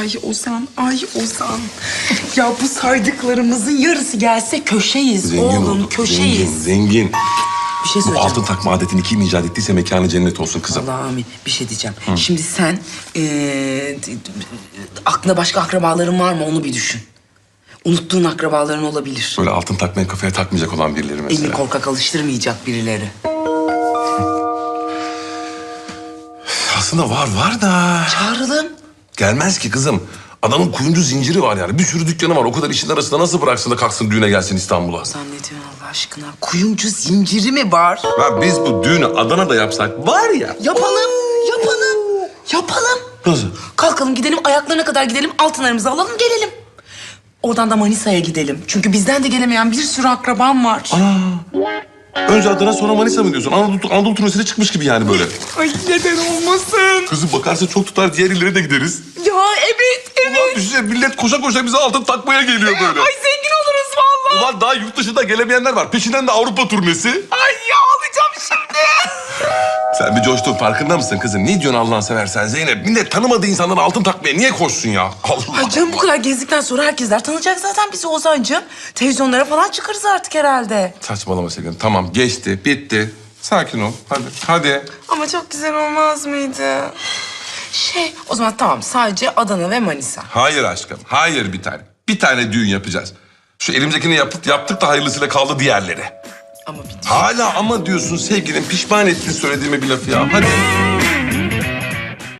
Ay Ozan, ay Ozan. ya bu saydıklarımızın yarısı gelse köşeyiz Zengin oğlum, olduk, köşeyiz. Zengin, zengin. Bir şey Bu söyleyeceğim. altın takma adetini kim icat ettiyse mekanı cennet olsun kızım. Allah amin. Bir şey diyeceğim. Şimdi sen eee, aklında başka akrabaların var mı onu bir düşün. Unuttuğun akrabaların olabilir. Böyle altın takmaya kafaya takmayacak olan birileri mesela. Elini korkak alıştırmayacak birileri. Aslında var var da. Çağıralım. Gelmez ki kızım. Adamın kuyumcu zinciri var yani. Bir sürü dükkanı var. O kadar işin arasında nasıl bıraksın da kalksın düğüne gelsin İstanbul'a? Zannediyorsun Allah aşkına. Kuyumcu zinciri mi var? Ya biz bu düğünü Adana'da yapsak var ya. Yapalım, yapalım, yapalım. Nasıl? Kalkalım gidelim ayaklarına kadar gidelim altınlarımızı alalım gelelim. Oradan da Manisa'ya gidelim. Çünkü bizden de gelemeyen bir sürü akrabam var. Önce Adana sonra Manisa mı diyorsun? Anadolu, Anadolu turnesine çıkmış gibi yani böyle. Ay neden olmasın? Kızım bakarsa çok tutar diğer illere de gideriz. Ya evet, evet. Ulan düşünsene millet koşa koşa bize altın takmaya geliyor böyle. Ay zengin oluruz vallahi. Ulan daha yurt dışında gelemeyenler var. Peşinden de Avrupa turnesi. Ay. Sen bir coştun farkında mısın kızım? Ne diyorsun Allah'ını seversen Zeynep? Millet tanımadığı insanlara altın takmaya niye koşsun ya? Allah. Ay canım bu kadar gezdikten sonra herkesler tanıyacak zaten bizi Ozan'cığım. Televizyonlara falan çıkarız artık herhalde. Saçmalama Selin. Tamam geçti, bitti. Sakin ol. Hadi, hadi. Ama çok güzel olmaz mıydı? Şey, o zaman tamam sadece Adana ve Manisa. Hayır aşkım, hayır bir tane. Bir tane düğün yapacağız. Şu elimdekini yaptık, yaptık da hayırlısıyla kaldı diğerleri. Ama bir Hala ama diyorsun sevgilim pişman ettin söylediğime bir lafı ya. Hadi.